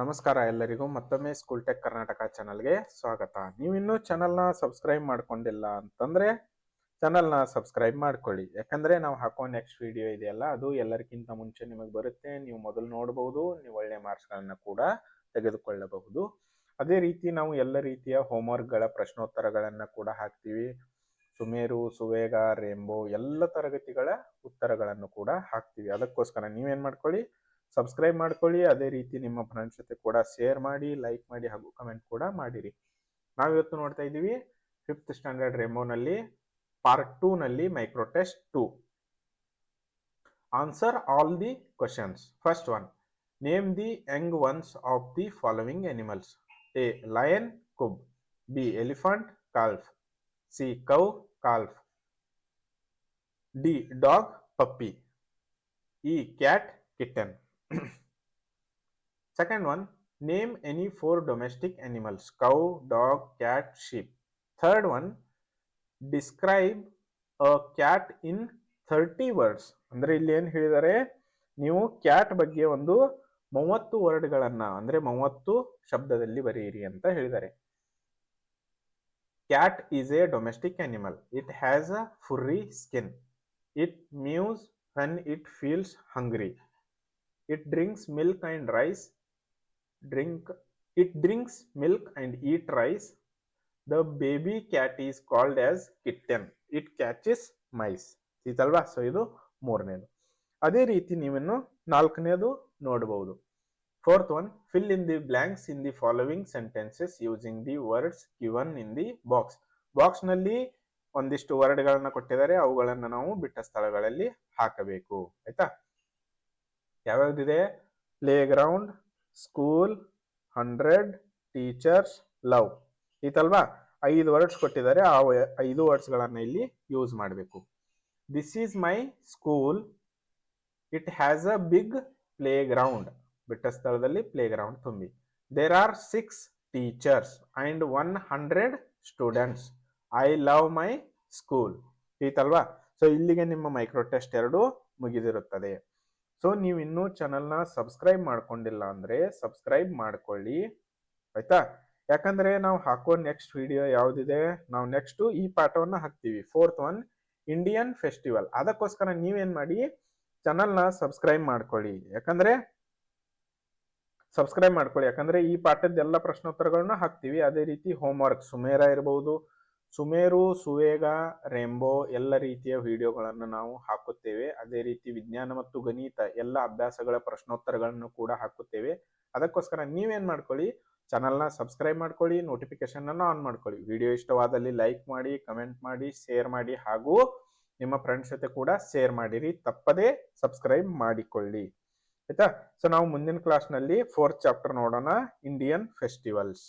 ನಮಸ್ಕಾರ ಎಲ್ಲರಿಗೂ. ಮತ್ತೊಮ್ಮೆ ಸ್ಕೂಲ್ ಟೆಕ್ ಕರ್ನಾಟಕ ಚಾನಲ್ಗೆ ಸ್ವಾಗತ. ನೀವು ಇನ್ನೂ ಚಾನಲ್ನ ಸಬ್ಸ್ಕ್ರೈಬ್ ಮಾಡ್ಕೊಂಡಿಲ್ಲ ಅಂತಂದ್ರೆ ಚಾನಲ್ನ ಸಬ್ಸ್ಕ್ರೈಬ್ ಮಾಡ್ಕೊಳ್ಳಿ. ಯಾಕಂದ್ರೆ ನಾವು ಹಾಕೋ ನೆಕ್ಸ್ಟ್ ವಿಡಿಯೋ ಇದೆಯಲ್ಲ, ಅದು ಎಲ್ಲರಿಗಿಂತ ಮುಂಚೆ ನಿಮಗೆ ಬರುತ್ತೆ. ನೀವು ಮೊದಲು ನೋಡಬಹುದು ನೀವು ಒಳ್ಳೆ ಮಾರ್ಕ್ಸ್ಗಳನ್ನು ಕೂಡ ತೆಗೆದುಕೊಳ್ಳಬಹುದು. ಅದೇ ರೀತಿ ನಾವು ಎಲ್ಲ ರೀತಿಯ ಹೋಮ್ವರ್ಕ್ಗಳ ಪ್ರಶ್ನೋತ್ತರಗಳನ್ನು ಕೂಡ ಹಾಕ್ತೀವಿ. ಸುಮೇರು, ಸುವೇಗ, ರೇಂಬೋ, ಎಲ್ಲ ತರಗತಿಗಳ ಉತ್ತರಗಳನ್ನು ಕೂಡ ಹಾಕ್ತೀವಿ. ಅದಕ್ಕೋಸ್ಕರ ನೀವೇನು ಮಾಡ್ಕೊಳ್ಳಿ ಸಬ್ಸ್ಕ್ರೈಬ್ ಮಾಡ್ಕೊಳ್ಳಿ. ಅದೇ ರೀತಿ ನಿಮ್ಮ ಫ್ರೆಂಡ್ಸ್ ಜೊತೆ ಕೂಡ ಶೇರ್ ಮಾಡಿ ಲೈಕ್ ಮಾಡಿ ಹಾಗೂ ಕಮೆಂಟ್ ಕೂಡ ಮಾಡಿರಿ. ನಾವಿವತ್ತು ನೋಡ್ತಾ ಇದ್ದೀವಿ ಫಿಫ್ತ್ ಸ್ಟ್ಯಾಂಡರ್ಡ್ ರೆಮೋನಲ್ಲಿ ಪಾರ್ಟ್ ಟೂ ನಲ್ಲಿ micro to answer all the questions first one name the young ones of the following animals A lion cub B elephant calf C cow calf D dog puppy E cat kitten Second one, name any four domestic animals cow, dog, cat, sheep. Third one, describe a cat in 30 words. ಅಂದ್ರೆ ಇಲ್ಲಿ ಏನು ಹೇಳಿದರೆ ನೀವು cat ಬಗ್ಗೆ ಒಂದು ಮೂವತ್ತು ವರ್ಡ್ಗಳನ್ನ ಅಂದ್ರೆ ಮೂವತ್ತು ಶಬ್ದದಲ್ಲಿ ಬರೆಯಿರಿ ಅಂತ ಹೇಳಿದ್ದಾರೆ. Cat is a domestic animal it has a furry skin it mews when it feels hungry it drinks milk and rice. Drink. It drinks milk and eat rice. The baby cat is called as kitten. It catches mice. ಇದಲ್ವಾ so ಇದು ಮೂರನೇದು. ಅದೇ ರೀತಿ ನೀವನ್ನು ನಾಲ್ಕನೇದು ನೋಡಬಹುದು fourth one fill in the blanks in the following sentences using the words given in the box ಬಾಕ್ಸ್ನಲ್ಲಿ ಒಂದಿಷ್ಟು ವರ್ಡ್ಗಳನ್ನ ಕೊಟ್ಟಿದ್ದಾರೆ. ಅವುಗಳನ್ನು ನಾವು ಬಿಟ್ಟ ಸ್ಥಳಗಳಲ್ಲಿ ಹಾಕಬೇಕು. ಆಯ್ತಾ? ಯಾವ್ಯಾವ್ದಿದೆ? Playground school hundred teachers love ಈತಲ್ವಾ? ಐದು ವರ್ಡ್ಸ್ ಕೊಟ್ಟಿದ್ದಾರೆ. ಆ ಐದು ವರ್ಡ್ಸ್ಗಳನ್ನು ಇಲ್ಲಿ ಯೂಸ್ ಮಾಡಬೇಕು. This is my school it has a big playground ಬಿಟ್ಟ ಸ್ಥಳದಲ್ಲಿ ಪ್ಲೇ ಗ್ರೌಂಡ್ ತುಂಬಿ. There are six teachers and one hundred students I love my school ಈತಲ್ವಾ? So ಇಲ್ಲಿಗೆ ನಿಮ್ಮ ಮೈಕ್ರೋ ಟೆಸ್ಟ್ ಎರಡು ಮುಗಿದಿರುತ್ತದೆ. ಸೊ ನೀವು ಇನ್ನೂ ಚಾನಲ್ನ ಸಬ್ಸ್ಕ್ರೈಬ್ ಮಾಡ್ಕೊಂಡಿಲ್ಲ ಅಂದರೆ ಸಬ್ಸ್ಕ್ರೈಬ್ ಮಾಡ್ಕೊಳ್ಳಿ. ಆಯ್ತಾ? ಯಾಕಂದರೆ ನಾವು ಹಾಕೋ ನೆಕ್ಸ್ಟ್ ವಿಡಿಯೋ ಯಾವುದಿದೆ? ನಾವು ನೆಕ್ಸ್ಟು ಈ ಪಾಠವನ್ನು ಹಾಕ್ತೀವಿ. ಫೋರ್ತ್ ಒನ್ ಇಂಡಿಯನ್ ಫೆಸ್ಟಿವಲ್ ಅದಕ್ಕೋಸ್ಕರ ನೀವೇನು ಮಾಡಿ? ಚಾನಲ್ನ ಸಬ್ಸ್ಕ್ರೈಬ್ ಮಾಡ್ಕೊಳ್ಳಿ. ಯಾಕಂದರೆ ಸಬ್ಸ್ಕ್ರೈಬ್ ಮಾಡ್ಕೊಳ್ಳಿ. ಯಾಕಂದರೆ ಈ ಪಾಠದ ಎಲ್ಲ ಪ್ರಶ್ನೋತ್ತರಗಳನ್ನ ಹಾಕ್ತೀವಿ. ಅದೇ ರೀತಿ ಹೋಮ್ವರ್ಕ್ ಸುಮೇರ ಇರಬಹುದು ಸುಮೇರು, ಸುವೇಗ, ರೇಂಬೋ ಎಲ್ಲ ರೀತಿಯ ವಿಡಿಯೋಗಳನ್ನು ನಾವು ಹಾಕುತ್ತೇವೆ. ಅದೇ ರೀತಿ ವಿಜ್ಞಾನ ಮತ್ತು ಗಣಿತ ಎಲ್ಲ ಅಭ್ಯಾಸಗಳ ಪ್ರಶ್ನೋತ್ತರಗಳನ್ನು ಕೂಡ ಹಾಕುತ್ತೇವೆ. ಅದಕ್ಕೋಸ್ಕರ ನೀವೇನು ಮಾಡ್ಕೊಳ್ಳಿ, ಚಾನಲ್ನ ಸಬ್ಸ್ಕ್ರೈಬ್ ಮಾಡ್ಕೊಳ್ಳಿ ನೋಟಿಫಿಕೇಶನ್ ಅನ್ನು ಆನ್ ಮಾಡ್ಕೊಳ್ಳಿ. ವಿಡಿಯೋ ಇಷ್ಟವಾದಲ್ಲಿ ಲೈಕ್ ಮಾಡಿ, ಕಮೆಂಟ್ ಮಾಡಿ, ಶೇರ್ ಮಾಡಿ ಹಾಗೂ ನಿಮ್ಮ ಫ್ರೆಂಡ್ಸ್ ಜೊತೆ ಕೂಡ ಶೇರ್ ಮಾಡಿರಿ. ತಪ್ಪದೇ ಸಬ್ಸ್ಕ್ರೈಬ್ ಮಾಡಿಕೊಳ್ಳಿ. ಆಯ್ತಾ? ಸೊ, ನಾವು ಮುಂದಿನ ಕ್ಲಾಸ್ನಲ್ಲಿ ಫೋರ್ತ್ ಚಾಪ್ಟರ್ ನೋಡೋಣ. Indian festivals